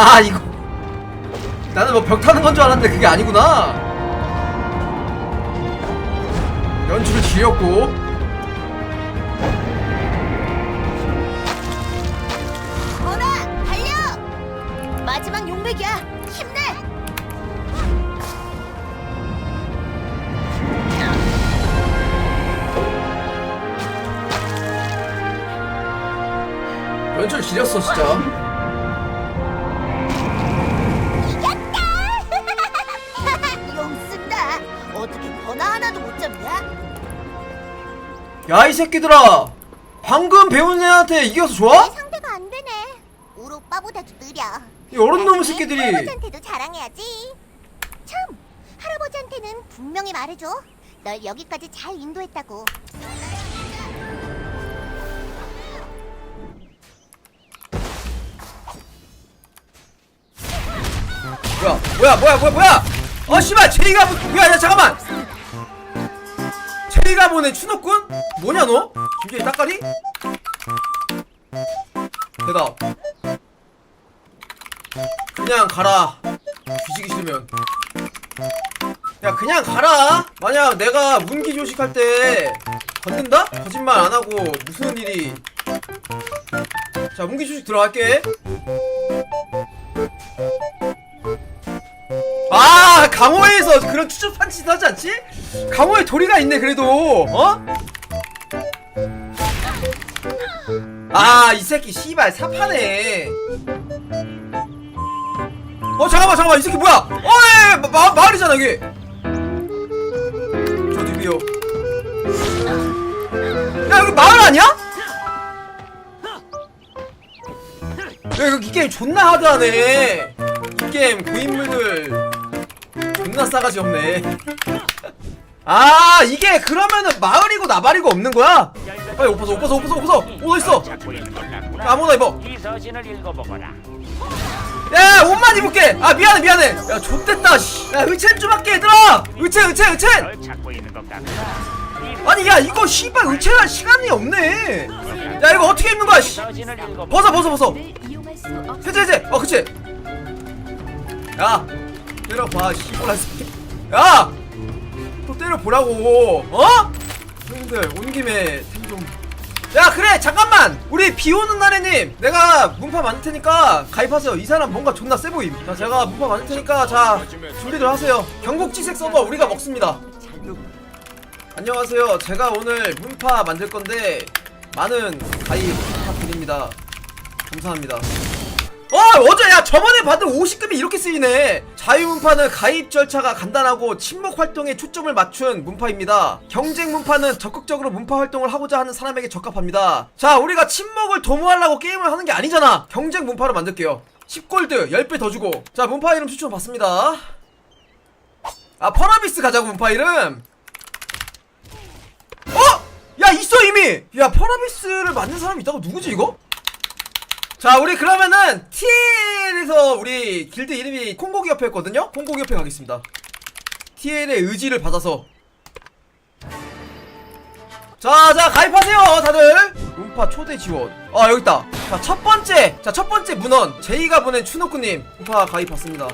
아 이거 나는 뭐 벽 타는 건 줄 알았는데 그게 아니구나 연출을 지렸고 거라 달려! 마지막 용맥이야. 힘내. 연출 지렸어 진짜 야 이 새끼들아 방금 배운 애한테 이겨서 좋아? 상대가 안 되네. 우리 오빠보다도 느려. 이 어른 놈의 나중에 새끼들이 할아버지한테도 자랑해야지. 참, 할아버지한테는 분명히 말해줘. 널 여기까지 잘 인도했다고. 뭐야 뭐야 뭐야 뭐야 뭐야 어 씨발 제이가 뭐 뭐야 야 잠깐만 제이가 보낸 추노꾼? 뭐냐 너? 김재희 따까리? 대답 그냥 가라 뒤지기 싫으면 야 그냥 가라 만약 내가 문기 조식할 때 건든다? 거짓말 안 하고 무슨 일이 자 문기 조식 들어갈게 아 강호에서 그런 추접한 짓 하지 않지? 강호에 도리가 있네 그래도. 어? 아 이 새끼 씨발 사파네. 어 잠깐만 잠깐만 이 새끼 뭐야? 어예 마, 마을이잖아 이게 저 드디어. 야 여기 마을 아니야? 야 이거 이 게임 존나 하드하네. 이 게임 고인물들 존나 싸가지 없네. 아 이게 그러면은 마을이고 나발이고 없는 거야? 빨리 옷 벗어 옷 벗어 옷 벗어 옷 벗어 옷 있어? 야, 아무거나 입어 이 서신을 읽어보거라. 야 옷만 입을게. 아 미안해 미안해. 야 좆됐다 씨야 의첸 좀 할게 얘들아. 의첸 의첸 의첸. 널 찾고 있는 것 같다. 아니 야 이거 씨발 의첸할 시간이 없네. 야 이거 어떻게 입는 거야 이씨 서신을 읽어보거라. 벗어 벗어 벗어. 해제 해제. 어 그치. 야 때려봐 씨발. 새끼 야 또 때려보라고. 어? 형님들 온 김에 템좀 야 그래 잠깐만! 우리 비오는 날에님 내가 문파 만들 테니까 가입하세요. 이 사람 뭔가 존나 세 보임. 자 제가 문파 만들 테니까 자 준비들 하세요. 경국지색 서버 우리가 먹습니다. 안녕하세요. 제가 오늘 문파 만들 건데 많은 가입 부탁드립니다. 감사합니다. 어 어제 야 저번에 받은 50금이 이렇게 쓰이네. 자유문파는 가입 절차가 간단하고 친목 활동에 초점을 맞춘 문파입니다. 경쟁 문파는 적극적으로 문파 활동을 하고자 하는 사람에게 적합합니다. 자 우리가 친목을 도모하려고 게임을 하는 게 아니잖아. 경쟁 문파로 만들게요. 10골드 10배 더 주고. 자 문파 이름 추천 받습니다. 아 퍼라비스 가자고 문파 이름. 어? 야 있어 이미. 야 퍼라비스를 만든 사람이 있다고 누구지 이거? 자 우리 그러면은 TL에서 우리 길드 이름이 콩고기 협회였거든요? 콩고기 협회 가겠습니다. TL의 의지를 받아서. 자자 가입하세요 다들. 음파 초대 지원. 아 여깄다. 자 첫번째 자 첫번째 문헌. 제이가 보낸 추노쿠님 음파 가입 받습니다.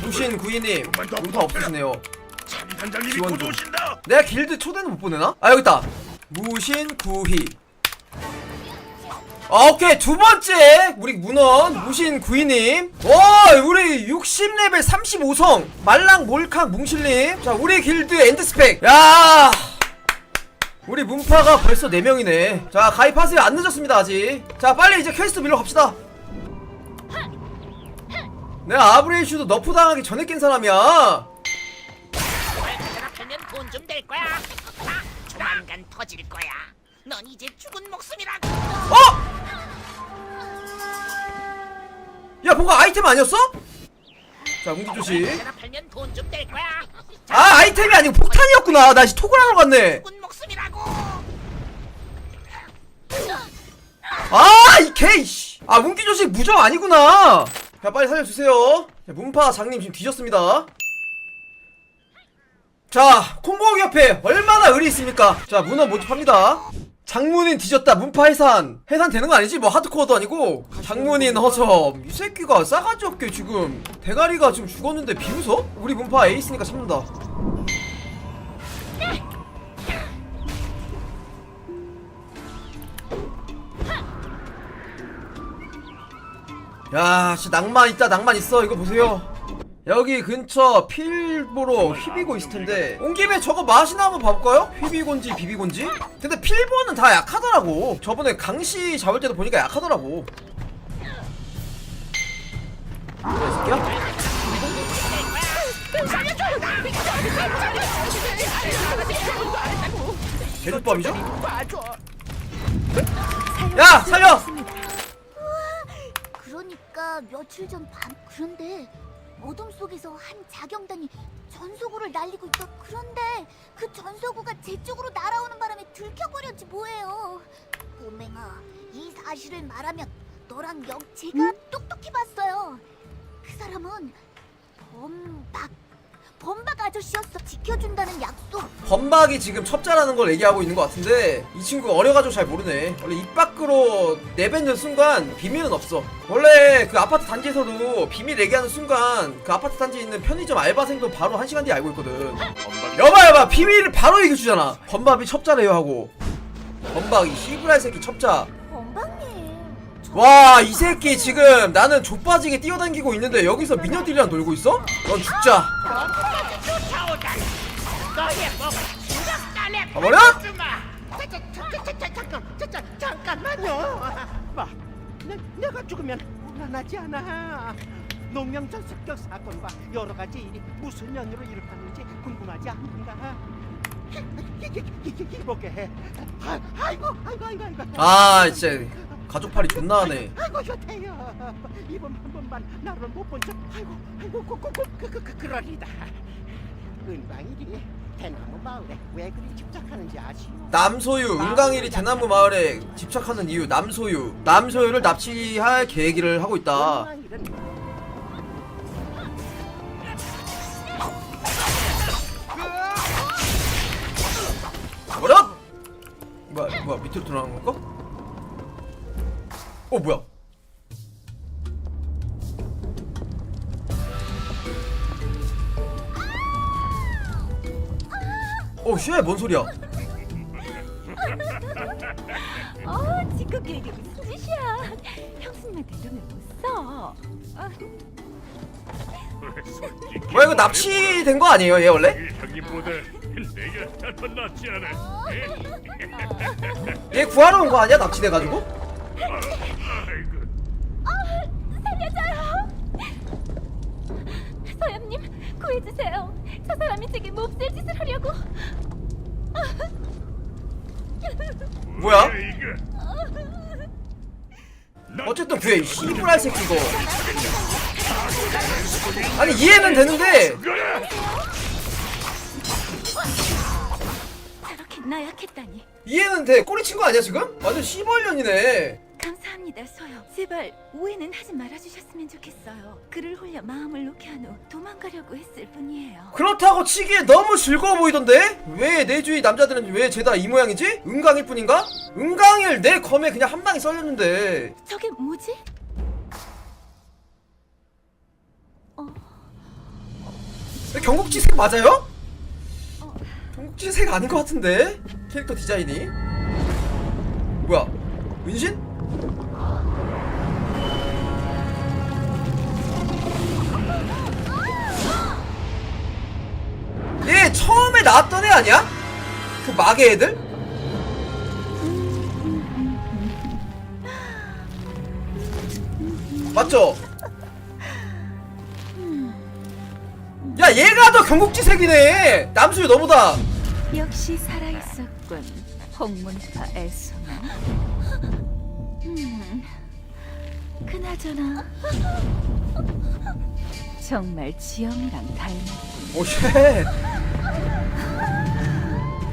루신 구이님 음파 없으시네요. 지원 곧 좀. 내가 길드 초대는 못 보내나? 아 여기있다. 무신 구희 아, 오케이 두 번째 우리 문원 무신구희님 와 우리 60레벨 35성 말랑 몰캉 뭉실님 자 우리 길드 엔드스펙 야 우리 문파가 벌써 4명이네 자 가입하세요 안 늦었습니다 아직 자 빨리 이제 퀘스트 밀러 갑시다 내가 아브레이슈도 너프 당하기 전에 깬 사람이야 하면 돈 좀 될 거야. 아, 조만간 터질 거야. 넌 이제 죽은 목숨이라고. 어? 야 뭔가 아이템 아니었어? 자 문기 조심 하나 팔면 돈 좀 될 거야. 아 아이템이 아니고 폭탄이었구나 나 지금 톡을 하러 갔네 죽은 목숨이라고. 아이 개이씨 아 문기 조심 무정 아니구나 자 빨리 살려주세요 자, 문파 장님 지금 뒤졌습니다 자 콩고기 옆에 얼마나 의리 있습니까 자 문어 모집합니다 장문인 뒤졌다 문파 해산 해산 되는 거 아니지? 뭐 하드코어도 아니고 장문인 허점 이 새끼가 싸가지 없게 지금 대가리가 지금 죽었는데 비웃어? 우리 문파 에이스니까 참는다 야, 씨 낭만 있다, 낭만 있어. 이거 보세요. 여기 근처 필보로 휘비고 있을 텐데 온 김에 저거 맛이나 한번 봐볼까요? 휘비곤지 비비곤지? 근데 필보는 다 약하더라고 저번에 강시 잡을 때도 보니까 약하더라고 이 새끼야? 개조밥이죠? 야 살려! 그러니까 며칠 전 밤 그런데 어둠 속에서 한 자경단이 전소구를 날리고 있다. 그런데 그 전소구가 제 쪽으로 날아오는 바람에 들켜버렸지 뭐예요. 꼬맹아, 이 사실을 말하면 너랑 영 제가 똑똑히 봤어요. 그 사람은 범박 범박 아저씨였어. 지켜준다는 약속. 범박이 지금 첩자라는 걸 얘기하고 있는 것 같은데 이 친구가 어려가지고 잘 모르네 원래 입 밖으로 내뱉는 순간 비밀은 없어 원래 그 아파트 단지에서도 비밀 얘기하는 순간 그 아파트 단지에 있는 편의점 알바생도 바로 한 시간 뒤에 알고 있거든 여봐 여봐 비밀을 바로 얘기해주잖아 범박이 첩자래요 하고 범박이 시브라이 새끼 첩자. 와 이 새끼 지금 나는 족빠지게 뛰어다니고 있는데 여기서 미녀들이랑 놀고 있어? 넌 죽자. 가버려? 잠깐만요. 내가 죽으면 곤란하지 않아. 농명전 습격 사건과 여러 가지 일이 무슨 연유로 일어났는지 궁금하지 않는가? 이보게 해. 아, 아이고, 아이고, 아이고, 아이고. 아 진짜 가족팔이 존나 하네 아이고, 효태여. 이번 한 번만 나를 못본 적. 아이고, 아이고, 꼭꼭꼭 그, 그, 그, 그러리다. 은광일이 대나무 마을에 왜 그리 집착하는지 아시오? 남소유 은강일이 대나무 마을에 집착하는 이유 남소유 남소유를 납치할 계획을 하고 있다 은광일은 뭐라? 뭐야 뭐야 밑으로 들어가는 건가? 어 뭐야 어 쉣, 뭔 소리야? 어, 지금 이게 무슨 짓이야? 형수님한테 눈을 못 써. 뭐야 이거 납치된 거 아니에요 얘 원래? 형님보다 내가 더 낫지 않아. 얘 구하러 온 거 아니야 납치돼가지고 살려줘요. 소연님, 구해주세요. 저 사람이 제게 몹쓸 짓을 하려고. 뭐야? 어쨌든 구해 이 씨부랄 새끼 이거 아니 이해는 되는데 저렇게 나약했다니. 이해는 돼 꼬리 친 거 아니야 지금? 완전 씨벌년이네 감사합니다, 소영. 제발 오해는 하지 말아주셨으면 좋겠어요. 그를 홀려 마음을 놓게 한 후 도망가려고 했을 뿐이에요. 그렇다고 치기에 너무 즐거워 보이던데? 왜 내 주위 남자들은 왜 죄다 이 모양이지? 은강일 뿐인가? 은강일 내 검에 그냥 한 방에 썰렸는데 저게 뭐지? 경국지색 맞아요? 경국지색 아닌 것 같은데? 캐릭터 디자인이 뭐야 은신? 얘 처음에 나왔던 애 아니야? 그 마계 애들? 맞죠? 야 얘가 더 경국지색이네 남수유 너보다 역시 살아있었군. 홍문파 애송아. 음, 그나저나 정말 지영이랑 닮았군. 오쉣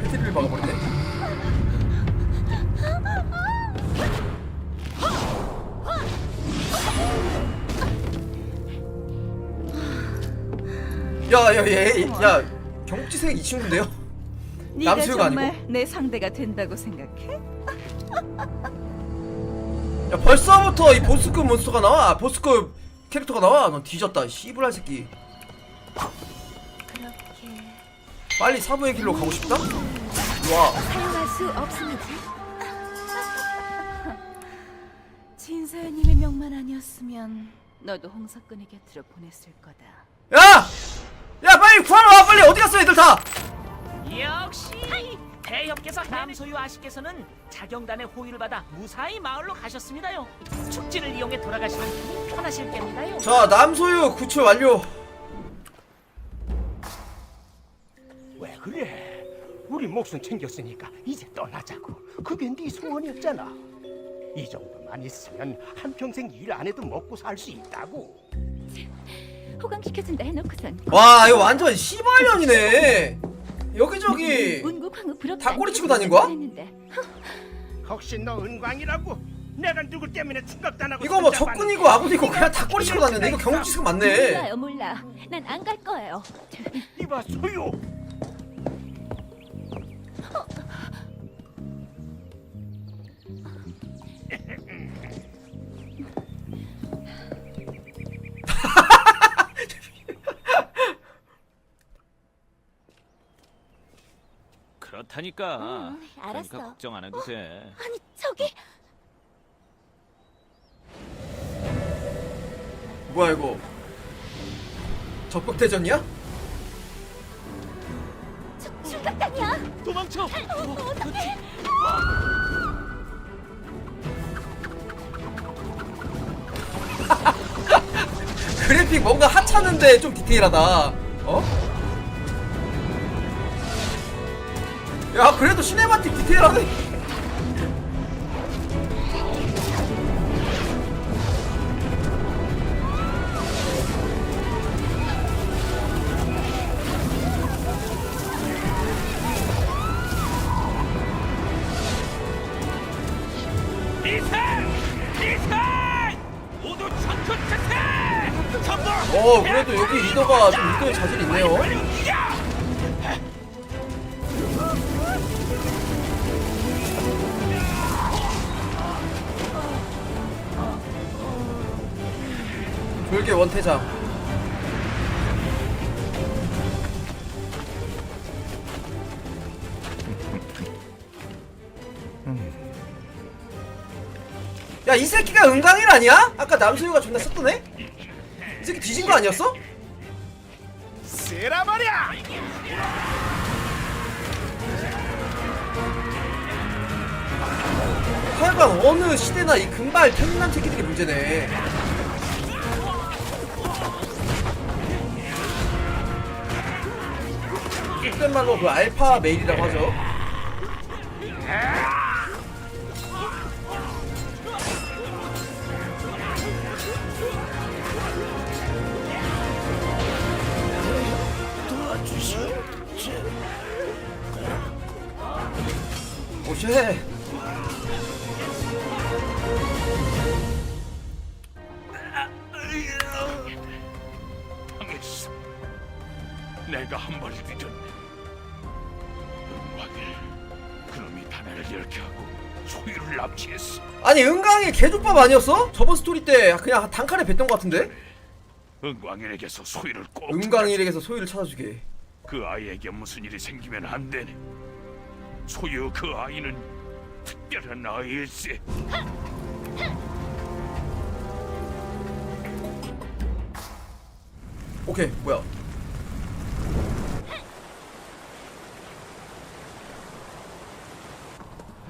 패티를 막아버리네 야야 얘 야 경국지색 이 친구인데요? 네가 남수가 정말 아니고? 내 상대가 된다고 생각해? 야 벌써부터 이 보스급 몬스터가 나와 아, 보스급 캐릭터가 나와 넌 뒤졌다 씨부랄 새끼 빨리 사부의 길로 가고 싶다? 와 사용할 수 없습니다. 진사연님의 명만 아니었으면 너도 홍석근의 곁으로 보냈을 거다. 야! 야 빨리 구하러 와 빨리 어디 갔어 애들 다 역시 대협께서 남소유 아씨께서는 자경단의 호의를 받아 무사히 마을로 가셨습니다요. 축지를 이용해 돌아가시면 편하실 겁니다요. 자 남소유 구출 완료 그래? 우리 목숨 챙겼으니까 이제 떠나자고. 그게 네 소원이었잖아. 이 정도만 있으면 한 평생 일 안 해도 먹고 살 수 있다고. 호강시켜준다 해놓고선 와 이거 완전 씨발년이네 여기저기 문국 황후 부럽다. 다 꼬리 치고 다닌 거야? 했는데. 혹시 너 은광이라고? 내가 누구 때문에 충격당하고 이거 뭐 적군이고 아군이고 그냥 다 꼬리 치고 다녔네 이거 경험치가 맞네 몰라요 몰라. 난 안 갈 거예요. 이봐 소유. 그렇다니까. 응, 알았어. 그러니까 걱정 안 해도 돼. 아니 저기 뭐야 이거 적극대전이야? 도망쳐. 그래픽 뭔가 하찮은데 좀 디테일하다 어? 야 그래도 시네마틱 디테일하네 어 그래도 여기 리더가 좀 리더의 자질이 있네요! 졸개 원태장 야 이 새끼가 은강일 아니야? 아까 남수유가 존나 썼던 애? 이 새끼 뒤진 거 아니었어? 쓰라 말이야. 하여간 어느 시대나 이 금발 편난 새끼들이 문제네 그땐 말로 그 알파 메일이라고 하죠 오쉣 당했어. 내가 한번 믿었네. 은광일, 그놈이 다나를 이렇게 하고 소유를 납치했어. 아니 은강이 개족밥 아니었어? 저번 스토리 때 그냥 단칼에 뱉던 것 같은데? 은광일에게서 소유를 꼭 은강일에게서 소유를 찾아주게 그 아이에게 무슨 일이 생기면 안 되네. 소유 그 아이는 특별한 아이일세. 오케이 뭐야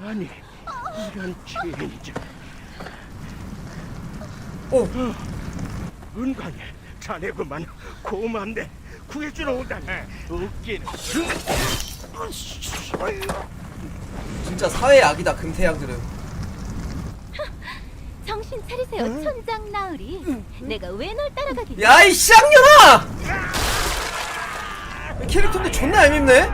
아니 이런 죄인이죠. 오 은광이 자네구만 고마운데 구해주러 온다니 웃기는. 진짜 사회 악이다 금태양들은 정신 차리세요, 천장 나으리. 내가 왜 널 따라가겠니? 야이 쌍년아! 캐릭터인데 존나 얄밉네?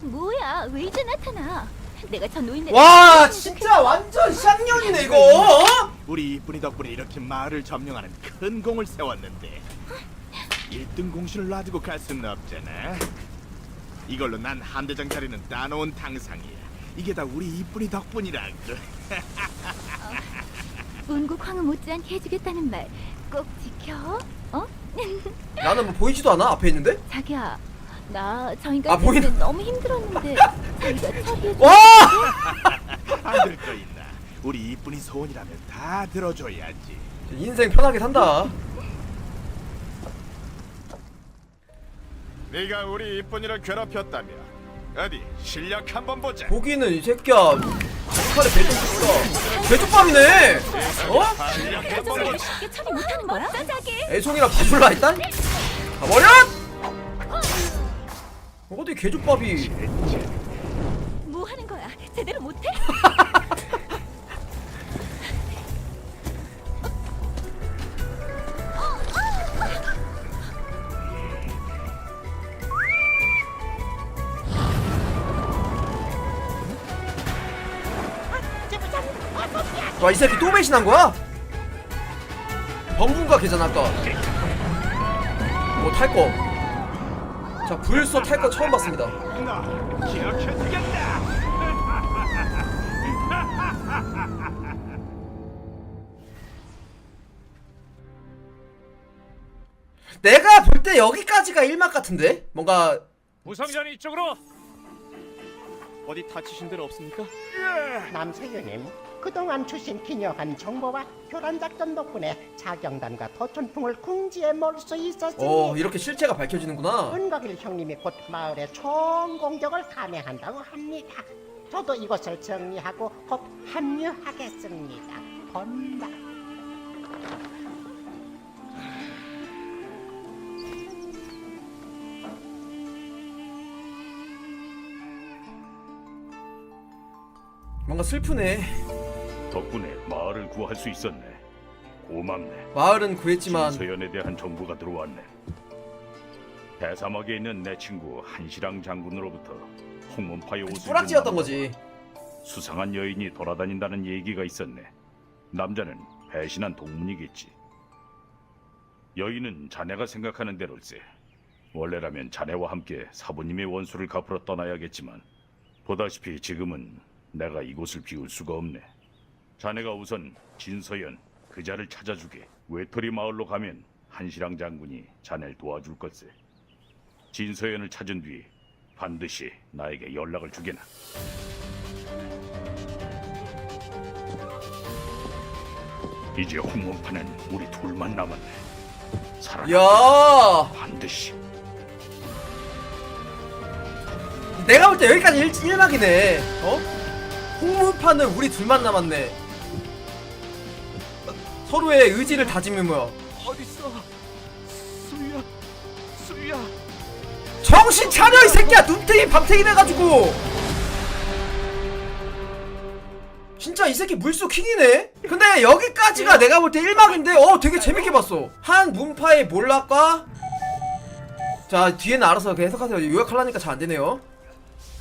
뭐야? 왜 이제 나타나? 내가 저 노인네. 와 진짜 완전 쌍년이네 이거 어? 우리 이쁜이 덕분에 이렇게 마을을 점령하는 큰 공을 세웠는데 1등 공신을 놔두고 갈 수는 없잖아. 이걸로 난 함대장 자리는 따놓은 당상이야. 이게 다 우리 이쁜이 덕분이라고. 운국 황후 못지않게 해주겠다는 말 꼭 지켜. 어? 나는 뭐 보이지도 않아 앞에 있는데? 자기야, 나저 인간 아, 보이는- 때문에 너무 힘들었는데 자기가 처리해줘. 와! 안 될 거 있나? 우리 이쁜이 소원이라면 다 들어줘야지. 인생 편하게 산다. 네가 우리 이쁜이를 괴롭혔다며. 어디 실력 한번 보자. 보기는 이 새끼야 칼에 배좀 배쪽밥이네 어? 실력 한번 보자. 처리 못하는 거야? 자기. 애송이랑 봐줄라 일단 가버려 어디 개족밥이 뭐 하는 거야? 제대로 못해? 와 이 새끼 또 배신한 거야? 범군가 걔잖아 아까 뭐 탈거 자 불소 탈 거 처음 봤습니다. 내가 볼 때 여기까지가 1막 같은데? 뭔가 우성전 이쪽으로 어디 다치신 데는 없습니까? 남세윤님, 그동안 주신 기묘한 정보와 교란 작전 덕분에 자경단과 도천풍을 궁지에 몰 수 있었습니다. 어 이렇게 실체가 밝혀지는구나 은거길 형님이 곧 마을에 총 공격을 감행한다고 합니다. 저도 이곳을 정리하고 곧 합류하겠습니다. 본다. 뭔가 슬프네 덕분에 마을을 구할 수 있었네. 고맙네. 마을은 구했지만 서연에 대한 정보가 들어왔네. 대사막에 있는 내 친구 한시랑 장군으로부터 홍문파의 옷을 뿌락지였던 거지 수상한 여인이 돌아다닌다는 얘기가 있었네. 남자는 배신한 동문이겠지. 여인은 자네가 생각하는 대로일세. 원래라면 자네와 함께 사부님의 원수를 갚으러 떠나야겠지만 보다시피 지금은 내가 이곳을 비울 수가 없네. 자네가 우선 진서연 그자를 찾아주게. 외톨이 마을로 가면 한시랑 장군이 자네를 도와줄 것세. 진서연을 찾은 뒤 반드시 나에게 연락을 주게나. 이제 홍문파는 우리 둘만 남았네. 살아 야 반드시 내가 볼 때 여기까지 1, 1막이네 어? 홍문파는 우리 둘만 남았네 서로의 의지를 뭐야? 어딨어? 수야, 수야. 정신 차려 이 새끼야! 눈탱이 밤탱이 돼가지고! 진짜 이 새끼 물속 킹이네? 근데 여기까지가 내가 볼 때 1막인데 어 되게 재밌게 봤어. 한 문파의 몰락과 자 뒤에는 알아서 그 해석하세요. 요약하려니까 잘 안되네요